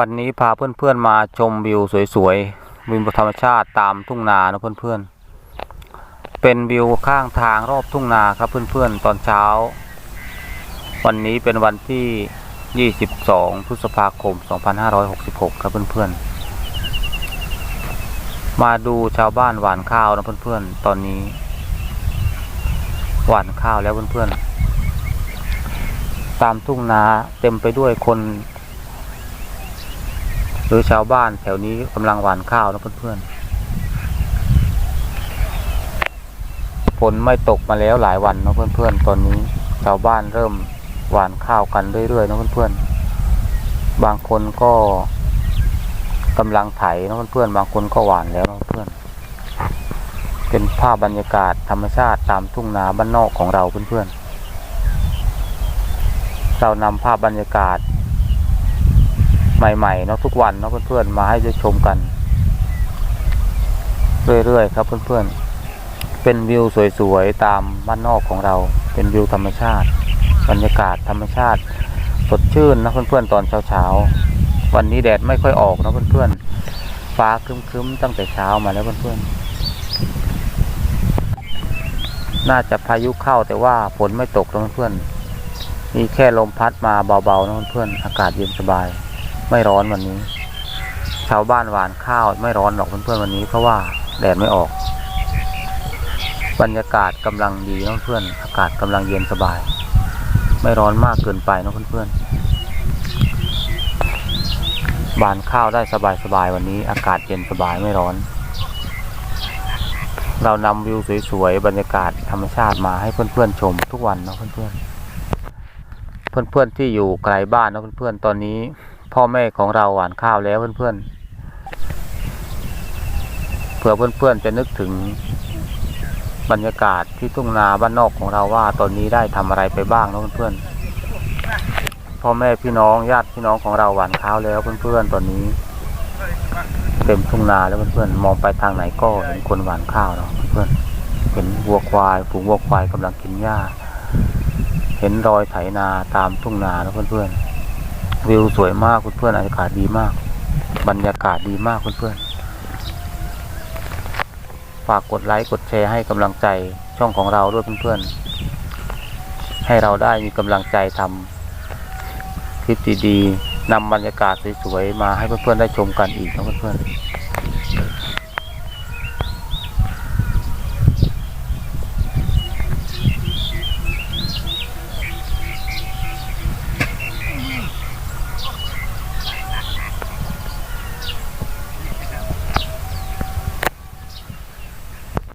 วันนี้พาเพื่อนๆมาชมวิวสวยๆ วิวธรรมชาติตามทุ่งนานะเพื่อนๆ เป็นวิวข้างทางรอบทุ่งนาครับเพื่อนๆ ตอนเช้า วันนี้เป็นวันที่ 22 พฤษภาคม 2566 ครับเพื่อนๆ มาดูชาวบ้านหว่านข้าวนะเพื่อนๆ ตอนนี้ หว่านข้าวแล้วเพื่อนๆ ตามทุ่งนาเต็มไปด้วยคน หรือชาวบ้านแถวนี้กำลังหว่านข้าวนะเพื่อนๆฝนไม่ตกมาแล้วหลายวันนะเพื่อนๆตอนนี้ชาวบ้านเริ่มหว่านข้าวกันเรื่อยๆนะเพื่อนๆบางคนก็กำลังไถนะเพื่อนๆบางคนก็หว่านแล้วนะเพื่อนเป็นภาพบรรยากาศธรรมชาติตามทุ่งนาบ้านนอกของเราเพื่อนๆเรานำภาพบรรยากาศ ใหม่ๆเนาะทุกวันเนาะเพื่อนๆมาให้ได้ชมกัน เรื่อยๆครับเพื่อนๆเป็นวิวสวยๆตามบ้านนอกของเรา เป็นวิวธรรมชาติ บรรยากาศธรรมชาติ สดชื่นนะเพื่อนๆตอนเช้าๆวันนี้แดดไม่ค่อยออกนะเพื่อนๆฟ้าครึ้มๆตั้งแต่เช้ามาแล้วเพื่อนๆน่าจะพายุเข้าแต่ว่าฝนไม่ตกนะเพื่อนๆมีแค่ลมพัดมาเบาๆนะเพื่อนๆอากาศเย็นสบาย ไม่ร้อนวันนี้ ชาวบ้านหวานข้าวไม่ร้อนหรอกเพื่อนๆวันนี้ เพราะว่าแดดไม่ออก บรรยากาศกำลังดีนะเพื่อนๆอากาศกำลังเย็นสบาย ไม่ร้อนมากเกินไปนะเพื่อนๆบานข้าวได้สบายๆวันนี้ อากาศเย็นสบายไม่ร้อน เรานำวิวสวยๆบรรยากาศธรรมชาติมาให้เพื่อนๆชมทุกวันเนะเพื่อนๆเพื่อนๆที่อยู่ไกลบ้านนะเพื่อนๆตอนนี้ พ่อแม่ของเราหวานข้าวแล้วเพื่อนๆเผื่อเพื่อนๆจะนึกถึงบรรยากาศที่ทุ่งนาบ้านนอกของเราว่าตอนนี้ได้ทำอะไรไปบ้างนะเพื่อนๆพ่อแม่พี่น้องญาติพี่น้องของเราหวานข้าวแล้วเพื่อนๆตอนนี้ เต็มทุ่งนาแล้วเพื่อนๆมองไปทางไหนก็เห็นคนหวานข้าวเนาะเพื่อนๆเห็นวัวควายฝูงวัวควายกำลังกินหญ้า เห็นรอยไถนาตามทุ่งนาแล้วเพื่อนๆ วิวสวยมากเพื่อนๆอากาศดีมาก บรรยากาศดีมากเพื่อนๆฝากกดไลค์กดแชร์ให้กำลังใจช่องของเราด้วยเพื่อนๆให้เราได้มีกำลังใจทำคลิปดีๆนำบรรยากาศสวยๆมาให้เพื่อนๆได้ชมกันอีกนะเพื่อนๆ